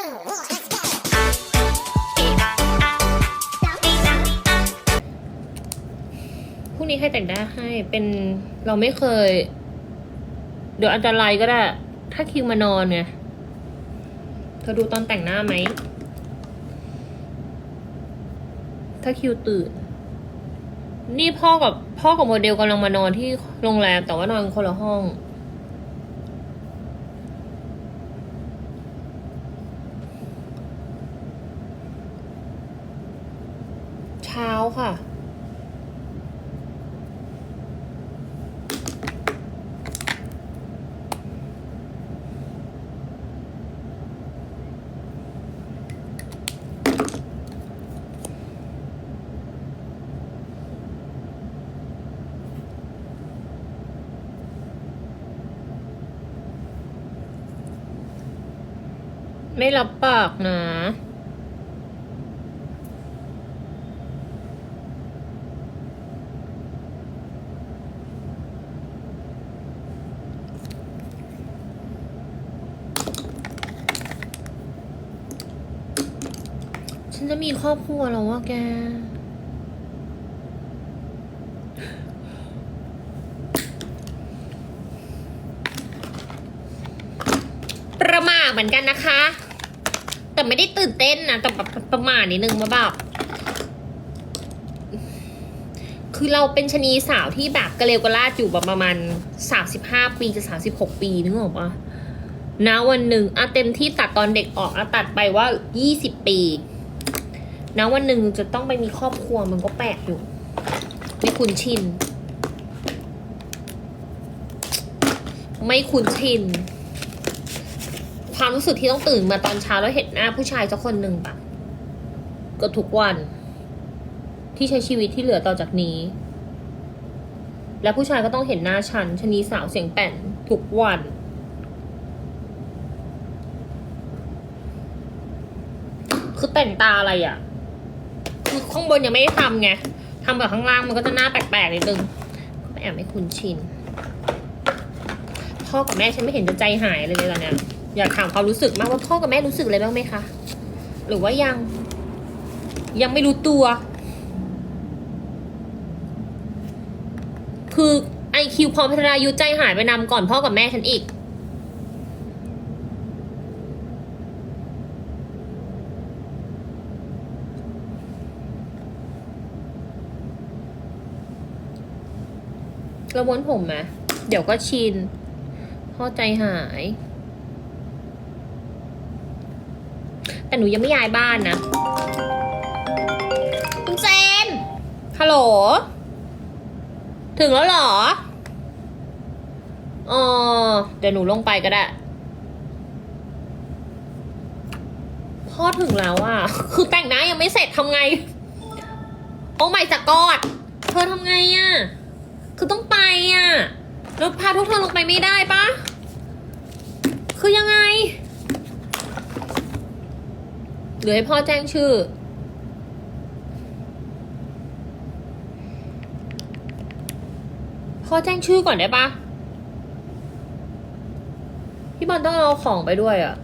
พรุ่งนี้ใครแต่งหน้าให้เป็นเราไม่เคย เดี๋ยวอาจจะไลก็ได้ ถ้าคิวมานอนไงเธอดูตอนแต่งหน้าไหม ถ้าคิวตื่น นี่พ่อกับพ่อกับโมเดลกำลังมานอนที่โรงแรมแต่ว่านอนคนละห้อง เช้าค่ะ ไม่รับปากนะ มีครอบครัวแล้วว่าแก ประมาทเหมือนกันนะคะ แต่ไม่ได้ตื่นเต้นนะ แต่แบบประมาทนิดนึงว่าแบบคือเราเป็นชะนีสาวที่แบบกระเลวกระลาดอยู่ประมาณสามสิบห้าปีจะสามสิบหกปีนึกออกปะนะวันหนึ่งอะเต็มที่ตัดตอนเด็กออกอะตัดไปว่ายี่สิบปี นะวันหนึ่งจะต้องไปมีครอบครัวมันก็แปลกอยู่ไม่คุ้นชิน ไม่คุ้นชิน ความรู้สึกที่ต้องตื่นมาตอนเช้าแล้วเห็นหน้าผู้ชายสักคนหนึ่งปะก็ทุกวัน ที่ใช้ชีวิตที่เหลือต่อจากนี้ และผู้ชายก็ต้องเห็นหน้าฉันชนีสาวเสียงแป่นทุกวันคือแต่งตาอะไรอะ่ะ คือข้างบนยังไม่ได้ทำไงทำแบบข้างล่างมันก็จะหน้าแปลกๆนิดนึงแอบไม่คุ้นชิน พ่อกับแม่ฉันไม่เห็นจะใจหายเลยเลยตอนเนี้ยอยากถามความรู้สึกมากว่าพ่อกับแม่รู้สึกอะไรบ้างไหมคะ หรือว่ายัง ยังไม่รู้ตัว คือไอคิวพรพัฒนายุใจหายไปนำก่อนพ่อกับแม่ฉันอีก เระวนผมไหมเดี๋ยวก็ชินพ่อใจหาย แต่หนูยังไม่ย้ายบ้านนะคุณเจนฮัลโหล ถึงแล้วเหรอ อ๋อ เดี๋ยวหนูลงไปก็ได้ พ่อถึงแล้วอะคือแต่งหน้ายังไม่เสร็จทำไง โอ้ไม่จะกอด เธอทำไงอะ คือต้องไปอะแล้วพาทุกเธอลงไปไม่ได้ปะคือยังไง หรือให้พ่อแจ้งชื่อ พ่อแจ้งชื่อก่อนได้ปะพี่บอลต้องเอาของไปด้วยอะ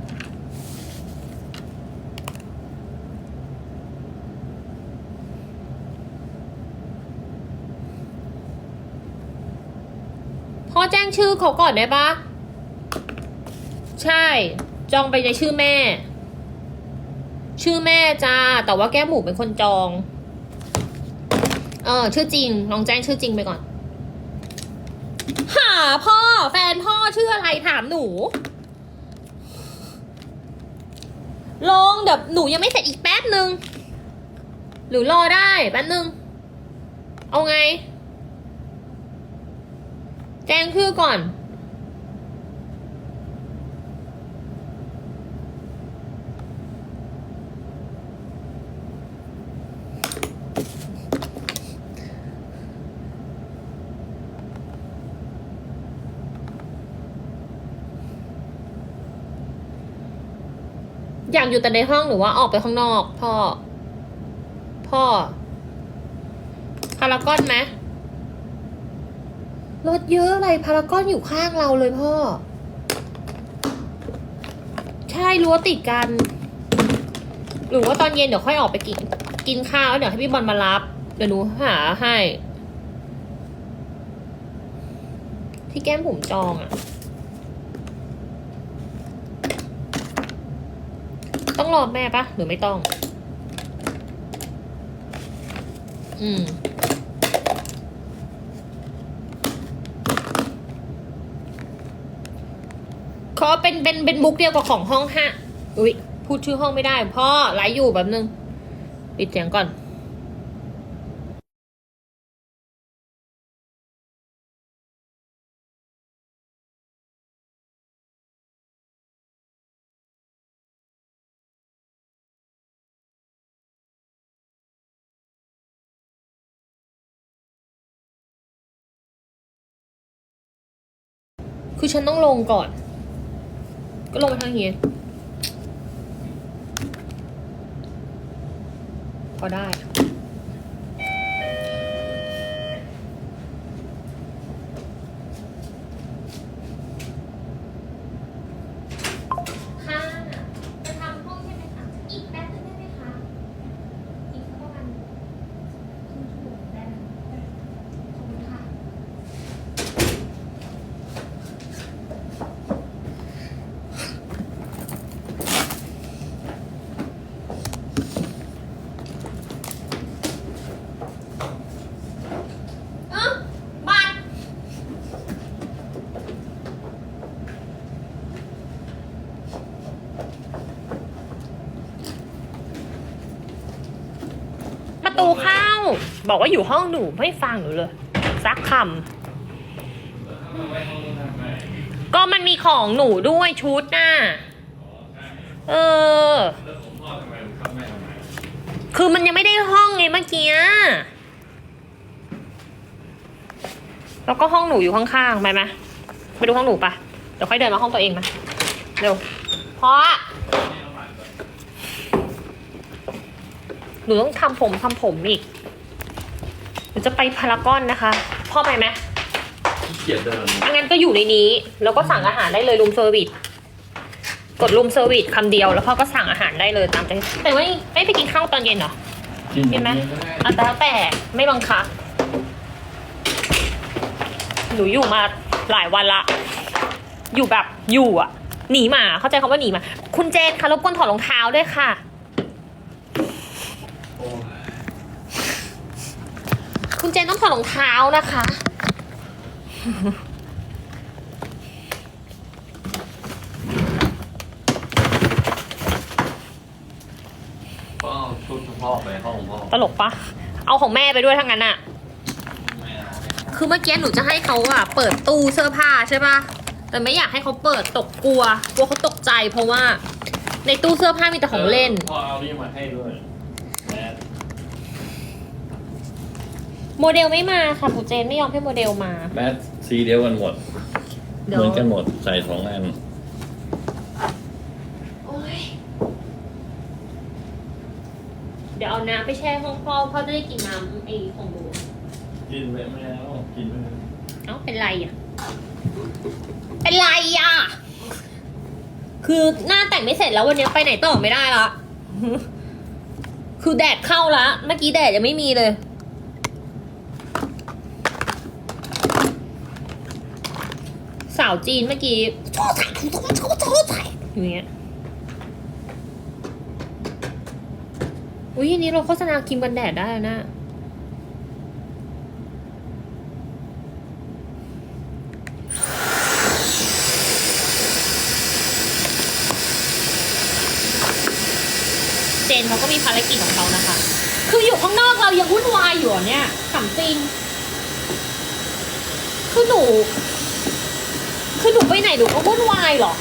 แจ้งชื่อเขาก่อนได้ปะใช่ จองไปในชื่อแม่ ชื่อแม่จ้า แต่ว่าแก้หมูเป็นคนจอง เออ ชื่อจริง ลองแจ้งชื่อจริงไปก่อน หาพ่อ แฟนพ่อชื่ออะไรถามหนู ลงเดี๋ยวหนูยังไม่เสร็จอีกแป๊บหนึ่งหรือรอได้แป๊บหนึ่งเอาไง แจ้งชื่อก่อน อยากอยู่แต่ในห้องหรือว่าออกไปข้างนอก พ่อ พ่อพารากอนไหม รถเยอะอะไรพารากอนอยู่ข้างเราเลยพ่อ ใช่รั้วติดกัน หรือว่าตอนเย็นเดี๋ยวค่อยออกไปกินกินข้าวแล้วเดี๋ยวให้พี่บอลมารับ เดี๋ยวหนูหาให้ ที่แก้มผมจองอะต้องรอแม่ปะหรือไม่ต้อง อืม ขอเป็นเป็นเป็นบุ๊กเดียวกับของห้องห้าอุ้ยพูดชื่อห้องไม่ได้ พ่อไลฟ์อยู่แบบนึงปิดเสียงก่อนคือฉันต้องลงก่อน ก็ลงไปทางเฮียพอได้ค่ะ จะทำห้องใช่ไหมคะ อีกแป๊บนึงได้ไหมคะ อีกสักประมาณครึ่งชั่วโมงได้ไหมขอบคุณค่ะ เอ้าบัตรประตูเข้า บอกว่าอยู่ห้องหนูไม่ฟังหนูเลยซักคำก็มันมีของหนูด้วยชุดน่ะเออ คือมันยังไม่ได้ห้องไงเมื่อกี้แล้วก็ห้องหนูอยู่ข้างๆไปไหมไปดูห้องหนูปะเดี๋ยวค่อยเดินมาห้องตัวเองมาเร็วเพราะหนูต้องทำผมทำผมอีก จะไปพารากอนนะคะ พ่อไปไหมขี้เกียจเดินอังั้นก็อยู่ในนี้ แล้วก็สั่งอาหารได้เลยรูมเซอร์วิส กดรูมเซอร์วิสคำเดียว แล้วพ่อก็สั่งอาหารได้เลยตามใจ แต่ไม่ไม่ไปกินข้าวตอนเย็นเหรอ กินเห็นไหมก็ได้อะแต่แล้วแต่ไม่บังคับ หนูอยู่มาหลายวันละ อยู่แบบอยู่อะ หนีหมา เข้าใจคำว่าหนีหมา คุณเจนคะรบกวนถอดรองเท้าด้วยค่ะ โอ้ย คุณเจนต้องถอดรองเท้านะคะ ก็เอาชุดพ่อไปห้องพ่อตลกปะเอาของแม่ไปด้วยทั้งนั้นอะ ไม่เอาคือเมื่อกี้หนูจะให้เขาอะเปิดตู้เสื้อผ้าใช่ปะแต่ไม่อยากให้เขาเปิดตกกลัว กลัวเขาตกใจเพราะว่า ในตู้เสื้อผ้ามีแต่ของเล่น พ่อเอานี่มาให้ด้วยแมส โมเดลไม่มาค่ะปูเจนไม่ยอมให้โมเดลมา แมสสีเดียวกันหมดเดี๋ยวเหมือนกันหมดใส่สองอันโอ๊ยเดี๋ยวเอาน้ำไปแช่ห้องพ่อพ่อจะได้กินน้ำไอ้ของหนูกินไปไม่แล้วกินไปแล้วเอ้าเป็นไรอะ เป็นไรอะ คือหน้าแต่งไม่เสร็จแล้ววันนี้ไปไหนต่อไม่ได้ละ คือแดดเข้าละ เมื่อกี้แดดยังไม่มีเลยาวจีนเมื่อกี้ช่อย่างเงี้ยอุ้ยอันนี้เราโฆษณาครีมกันแดดได้แล้วนะ เจนเขาก็มีภารกิจของเขานะคะ คืออยู่ข้างนอกเรายังวุ่นวายอยู่เนี่ยขำจริงคือหนู คือหนูไปไหนหนูก็วุ่นวายเหรอ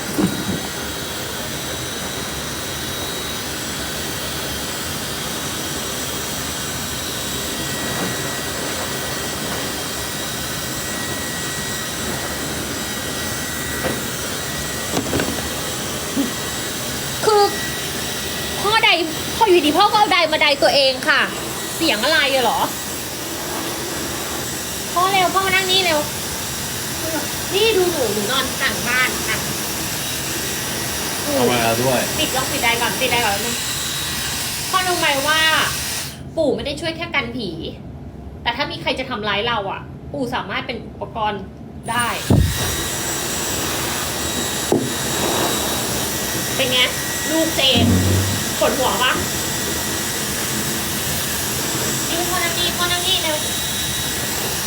คือพ่อใดพ่ออยู่ดีพ่อก็เอาใดมาใดตัวเองค่ะ เสียงอะไรอะเหรอ พ่อเร็วพ่อมานั่งนี่เร็ว นี่ดูหนูหนูนอนต่างบ้านอะเอามาด้วย ปิดลองปิดได้ก่อนปิดได้ก่อนแป๊บนึงพ่อรู้ไหมว่า ปู่ไม่ได้ช่วยแค่กันผี แต่ถ้ามีใครจะทำร้ายเราอะ ปู่สามารถเป็นอุปกรณ์ได้ เป็นไงลูกเจนปวดหัวปะนี่คนนั้นนี่คนนั้นนี่เร็ว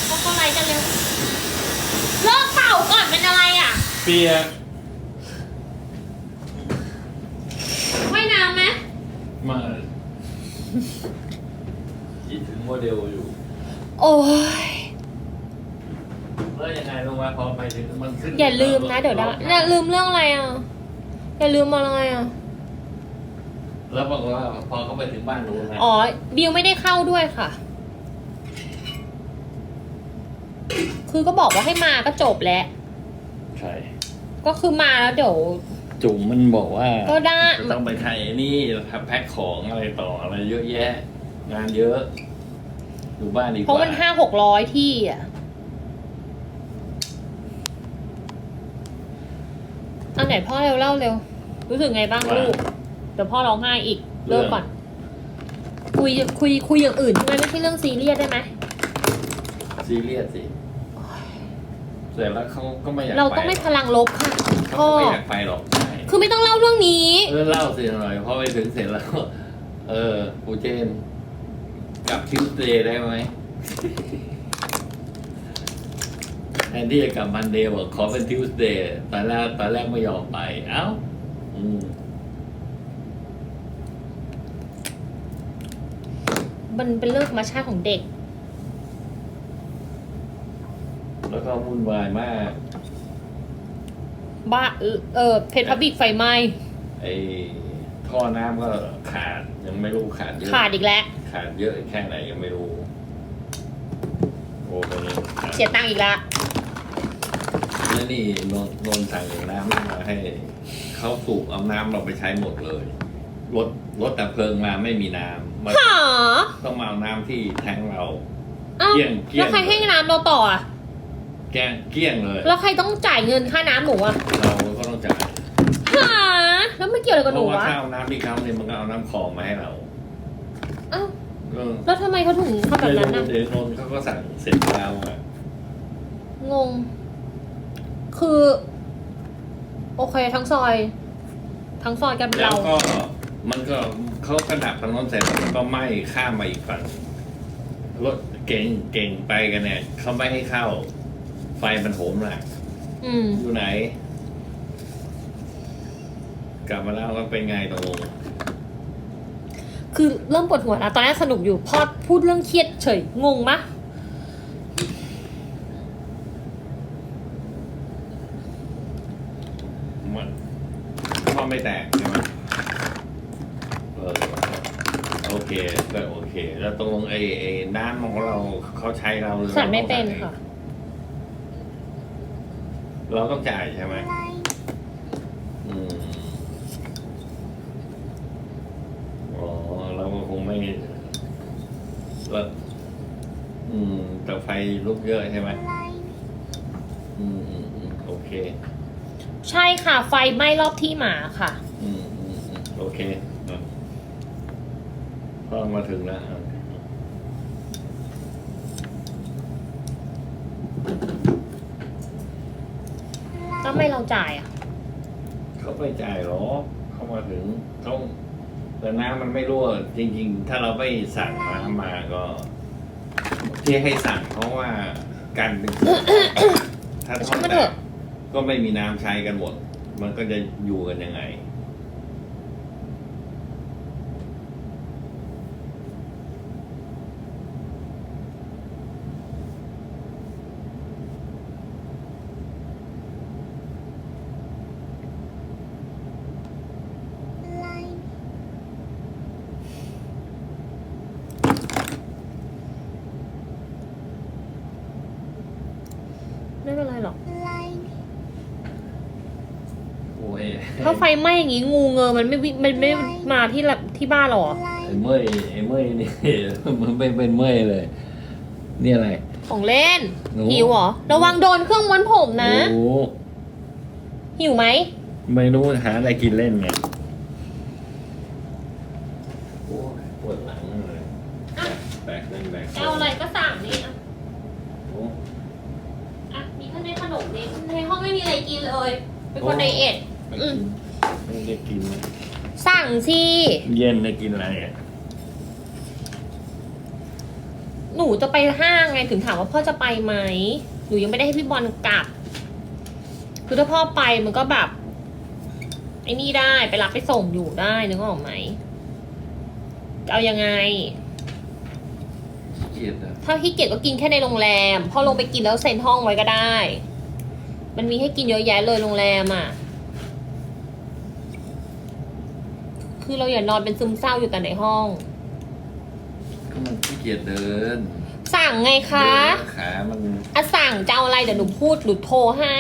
เขาก็ไล่กันเร็วเลิกเป่าก่อนเป็นอะไรอะ เปียกว่ายน้ำไหมมาคิดถึงโมเดลอยู่โอ้ย แล้วยังไงรู้ไหมพอไปถึงมันขึ้นอย่าลืมนะ เดี๋ยวได้อย่าลืมเรื่องอะไรอะ อย่าลืมอะไรอะ แล้วบอกว่าพอเขาไปถึงบ้านรู้นะ อ๋อ บิวไม่ได้เข้าด้วยค่ะ คือก็บอกว่าให้มาก็จบแล้ว ใช่ ก็คือมาแล้วเดี๋ยว จุ๋มมันบอกว่าก็ได้ จะต้องไปไทยนี่แพ็คของอะไรต่ออะไรเยอะแยะ งานเยอะอยู่บ้านดีกว่าเพราะมันห้าหกร้อยที่อะอันไหนพ่อเร็วเล่าเร็ว รู้สึกไงบ้างลูก เดี๋ยวพ่อร้องไห้อีกเลิกก่อน คุยคุยคุยอย่างอื่นใช่ไหมไม่ใช่เรื่องซีเรียสได้ไหมซีเรียสสิเสร็จ แล้วเขาก็ไม่อยากเราไปต้องไม่พลังลบค่ะเขาพ่อก็ไม่อยากไปหรอกใช่คือไม่ต้องเล่าเรื่องนี้ เออเล่าสิหน่อยพอไปถึงเสร็จแล้ว เออปูเจนกลับทิวสเดย์ได้ไหมแทนที่จะกลับมันเดย์บอกขอเป็นทิวสเดย์ตอนแรกตอนแรกไม่ยอมไป เอ้าอืม มันเป็นเรื่องธรรมชาติของเด็ก แล้วก็วุ่นวายมาก บ้าเออเพชรพับบิกไฟไหม้ไอ้ท่อน้ำก็ขาดยังไม่รู้ขาดเยอะขาดอีกแล้ว ขาดเยอะแค่ไหนยังไม่รู้ โอ้โหเสียตังค์อีกแล้วแล้วนี่นนนนสั่งน้ำมาให้เขาสูบเอาน้ำเราไปใช้หมดเลยรถรถแต่เพลิงมาไม่มีน้ำมาหาต้องมาเอาน้ำที่แทงเรา เอ้าเกลี้ยงเกลี้ยง แล้วใครให้น้ำเราต่ออะ แกงเกลี้ยงเลยแล้วใครต้องจ่ายเงินค่าน้ำหนูอะเราก็ต้องจ่ายหาแล้วไม่เกี่ยวอะไรกับเพหนูราะว่าวะข้าวน้ำที่เขาเนี่ยมันก็เอาน้ำคลองมาให้เราเอ้าเออแล้วทำไมเขาถึงทำแบบนั้นไม่น่ะรู้เดี๋ยวนนท์เขาก็สั่งเสร็จแล้วอะงง คือ โอเคทั้งซอย ทั้งซอยกันแล้เรา วก็มันก็เขากระดับถนนเสร็จมันก็ไหม้ข้ามมาอีกฝั่งรถเก่งเก่งไปกันเนี่ยเขาไม่ให้เข้า ไฟมันโหมหนักอืม อยู่ไหน กลับมาแล้วก็เป็นไงตรงคือเริ่มปวดหัวแล้วตอนแรกสนุกอยู่พอพูดเรื่องเครียดเฉยงงมะมันพ่อไม่แตกใช่ไหมเออโอเคก็โอเค แล้วตรงไอ้ไอ้น้ำของเราเขาใช้เราหรือฉันไม่เป็นราต้องค่ะ เราต้องจ่ายใช่ไหมอืมอ๋อเราก็คงไม่แล้วอืม แต่ไฟลุกเยอะใช่ไหมอืมอืมอืมโอเค ใช่ค่ะ ไฟไหม้รอบที่หมาค่ะ อืมอืมอืมโอเคอะพ่อมาถึงแล้วอะ ก็ไม่เราจ่ายอะ เขาไม่จ่ายหรอกเขามาถึงเขาแต่น้ำมันไม่รั่วจริง ๆ ถ้าเราไม่สั่งน้ำมาก็ ที่ให้สั่งเพราะว่าการเป็น ถ้าทอดช่างมันแบเถบอะก็ไม่มีน้ำใช้กันหมด มันก็จะอยู่กันยังไง ไม่เป็นไรหรอก โอ้ย ถ้าไฟไหม้อย่างงี้งูเงอมันไม่วิมันไม่มาที่ละที่บ้านเราเหรอไอ้เมื่อยไอ้เมื่อยนี่ มันไม่เป็นเมื่อยเลย นี่อะไร ของเล่น หนู หิวเหรอ ระวังโดนเครื่องม้วนผมนะ โอ้หิวไหม ไม่รู้หาอะไรกินเล่นไงโอ้ยปวดหลังเลยแบกแบกนั่นแบกจะเอาอะไรก็สั่งนี่อะโอ้อะมีข้าวในขนมนี่ในห้องไม่มีอะไรกินเลย เป็นคนไดเอทไม่อืกิมน ไม่ได้กินนะสั่งสิเย็นได้กินอะไรอะหนูจะไปห้างไงถึงถามว่าพ่อจะไปไหมหนูยังไม่ได้ให้พี่บอลกลับ คือถ้าพ่อไปมันก็แบบไอ้นี่ได้ไปรับไปส่งอยู่ได้นึกออกไหมจะเอายังไง เกลียดอะถ้าขี้เกียจก็กินแค่ในโรงแรมพ่อลงไปกินแล้วเซ็นห้องไว้ก็ได้ มันมีให้กินเยอะแยะเลยโรงแรมอะ คือเราอย่านอนเป็นซึมเศร้าอยู่แต่ในห้อง ก็มันขี้เกียจเดินสั่งไงคะเดินขา มันอะสั่งจะเอาอะไรเดี๋ยวหนูพูดหนูโทรให้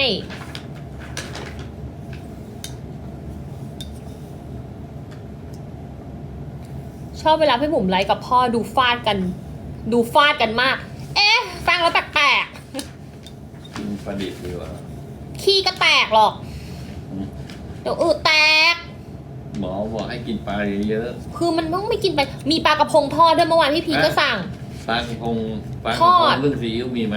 ชอบเวลาพี่บุ๋มไลฟ์กับพ่อดูฟาดกัน ดูฟาดกันมาก เอ๊ะฟังแล้วแปลกกินประดิษฐ์ดีกว่าๆขี้ก็แตกหรอกอืมเดี๋ยวอืดแตก หมอบอกให้กินปลาเยอะคือมันต้องไม่กินไป มีปลากระพงทอดด้วยเมื่อวานพี่พีก็อะสั่งปลากระพงปลากระทพองด เรื่องซีอิ๊วมีไหม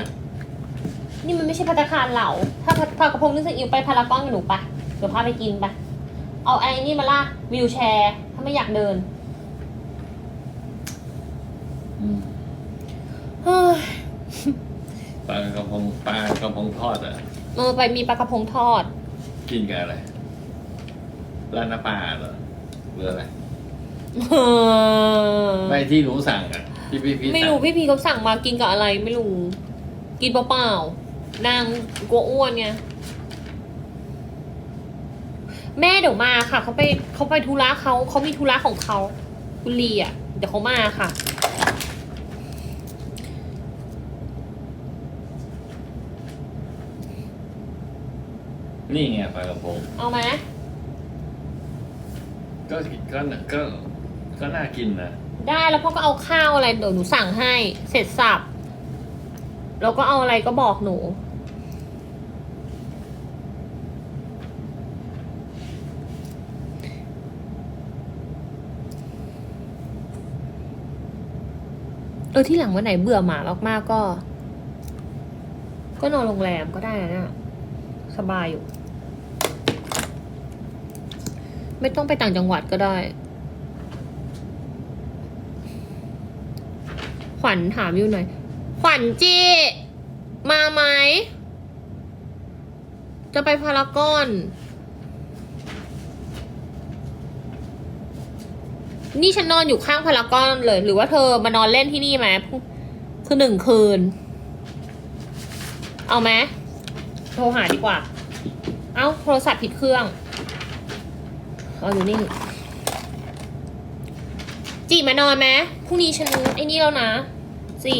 นี่มันไม่ใช่พัตตาคารเหล่า ถ้าปลากระพงนึกถึงอิวไปพารากอนกับหนูไปเดี๋ยวพาไปกินไปเอาไอ้นี่มาล่ะวิวแชร์ ถ้าไม่อยากเดินอืมเฮ้ยปลากระพงปลากระพงทอดอะ เออไปมีปลากระพงทอด กินกับอะไร ร้านน้ำปลาเหรอหรืออะไรเออไม่ที่หนูสั่งอะที่พี่พี่ไม่รู้สั่งพี่พีเขาสั่งมากินกับอะไรไม่รู้ กินเปล่าๆนางกลัวอ้วนไงแม่เดี๋ยวมาค่ะเขาไปเขาไปธุระเขาเขามีธุระของเขาคุณลีอะ เดี๋ยวเขามาค่ะ นี่ไงปลากระพงเอาไหม ก็ก็ก็ก็น่ากินนะ ได้แล้วพ่อก็เอาข้าวอะไรเดี๋ยวหนูสั่งให้เสร็จสับแล้วก็เอาอะไรก็บอกหนู เออที่หลังวันไหนเบื่อหมามากๆก็ ก็นอนโรงแรมก็ได้นะสบายอยู่ ไม่ต้องไปต่างจังหวัดก็ได้ ขวัญถามอยู่หน่อย ขวัญจีมาไหม จะไปพารากอน นี่ฉันนอนอยู่ข้างพารากอนเลย หรือว่าเธอมานอนเล่นที่นี่ไหมคือหนึ่งคืน เอาไหมโทรหาดีกว่า เอ้า โทรศัพท์ผิดเครื่อง เออยู่นี่ จีมานอนไหมพรุ่งนี้ฉันไอ้นี่แล้วนะจี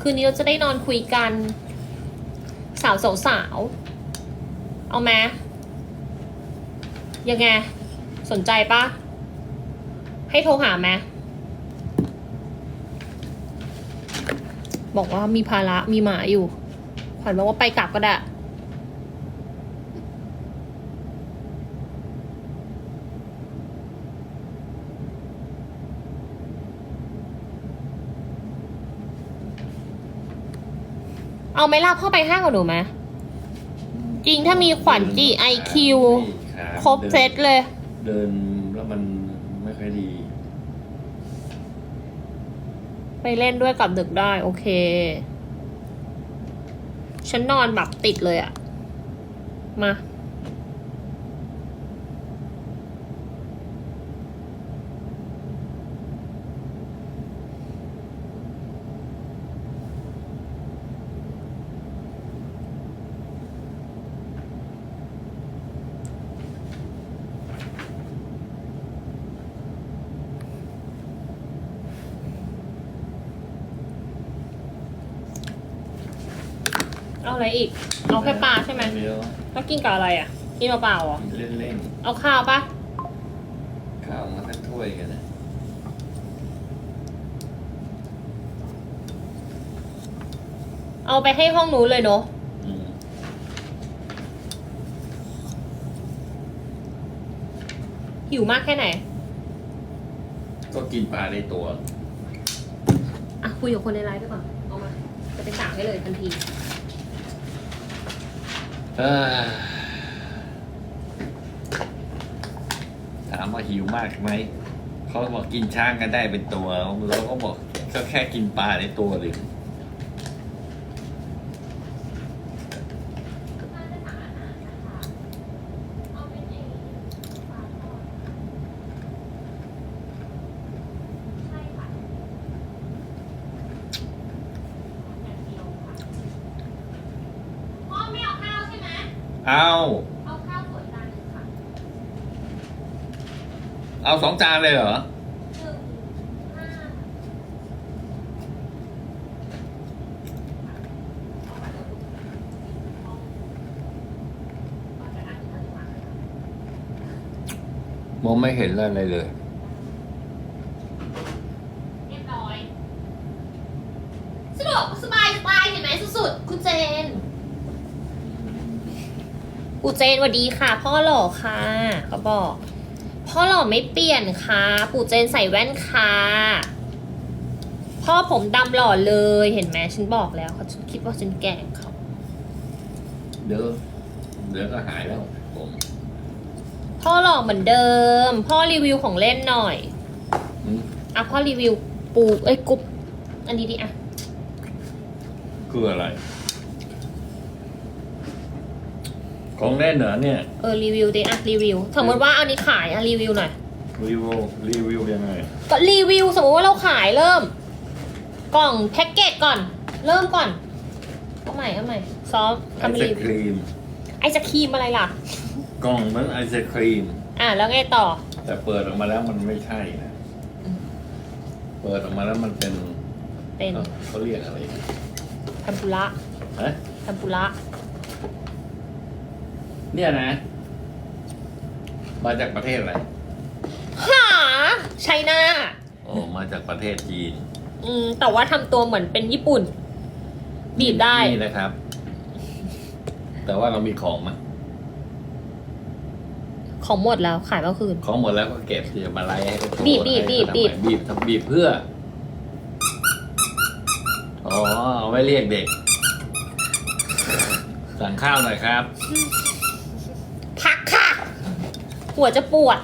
คืนนี้เราจะได้นอนคุยกัน สาวสาวสาวเอาไหมยังไง สนใจปะให้โทรหาไหมบอกว่ามีภาระมีหมาอยู่ขวัญบอกว่าไปกลับก็ได้ เอาไหมล่ะพ่อไปห้างกับหนูไหมจริงถ้ามีขวัญจี IQ ครบเซตเลย เดินแล้วมันไม่ค่อยดี ไปเล่นด้วยกับดึกได้ โอเค ฉันนอนแบบติดเลยอะมา เอาอะไรอีก เอาแค่ปลาใช่ไหมเดี๋ยวแล้วกินกับอะไรอะ กินเปล่าๆเหรอ เล่นเล่นเอาข้าวปะๆข้าวมาสักถ้วยกันนะเอาไปให้ห้องนู้นเลยเนาะ อืมหิวมากแค่ไหน ก็กินปลาในตัว อะคุยกับคนในไลฟ์ไปก่อน เอามา จะไปสั่งให้เลยทันทีเออ ถามว่าหิวมากไหม เขาบอกกินช้างกันได้เป็นตัว เราก็บอกก็แค่กินปลาในตัวหรือไม่เอาข้าวใช่ไหม เอา เอาข้าวสวยจานหนึ่งค่ะเอาสองจานเลยเหรอ หนึ่งห้าเอาไปอันนี้ก่อนดีกว่ามองไม่เห็นอะไรเลย เรียบร้อยสะดวกสบายสบายเห็นไหมสุดๆ คุณเจน กูเจนสวัสดีค่ะ พ่อหล่อค่ะเขาบอก พ่อหล่อไม่เปลี่ยนค่ะ ปู่เจนใส่แว่นค่ะ พ่อผมดำหล่อเลยเห็นไหมฉันบอกแล้วเขาคิดว่าฉันแกล้งเขาเดี๋ยวเดี๋ยวก็หายแล้วผมพ่อหล่อเหมือนเดิม พ่อรีวิวของเล่นหน่อยอืมอะพ่อรีวิวปูเอ้ยกุ๊บอันนี้ดิอะ คืออะไร ของเล่นเหรอเนี่ยเออรีวิวดิอะรีวิว สมมติว่าเอานี้ขายอะรีวิวหน่อย รีวิวรีวิวยังไง ก็รีวิวสมมติว่าเราขายเริ่ม กล่องแพ็กเกจก่อน เริ่มก่อนเอาใหม่เอาใหม่ซ้อมไอทำศรีวิวครีม ไอศครีมอะไรล่ะ กล่องเหมือนไอศครีม อะแล้วไงต่อ แต่เปิดออกมาแล้วมันไม่ใช่นะ อืม เปิดออกมาแล้วมันเป็นเป็นเอ้าเขาเรียกอะไรทัมปุระฮะทัมปุระ เนี่ยนะ มาจากประเทศอะไรหาไชน่าโอ้มาจากประเทศจีนอืม แต่ว่าทำตัวเหมือนเป็นญี่ปุ่น บีบได้ นี่นะครับ แต่ว่าเรามีของไหมของหมดแล้วขายเมื่อคืน ของหมดแล้วก็เก็บเดี๋ยวมาไล่ให้เขาโชว์บีบบีบให้บีบทำไมบีบทำบีบเพื่อ อ๋อเอาไว้เรียกเด็ก สั่งข้าวหน่อยครับพักค่ะ หัวจะปวด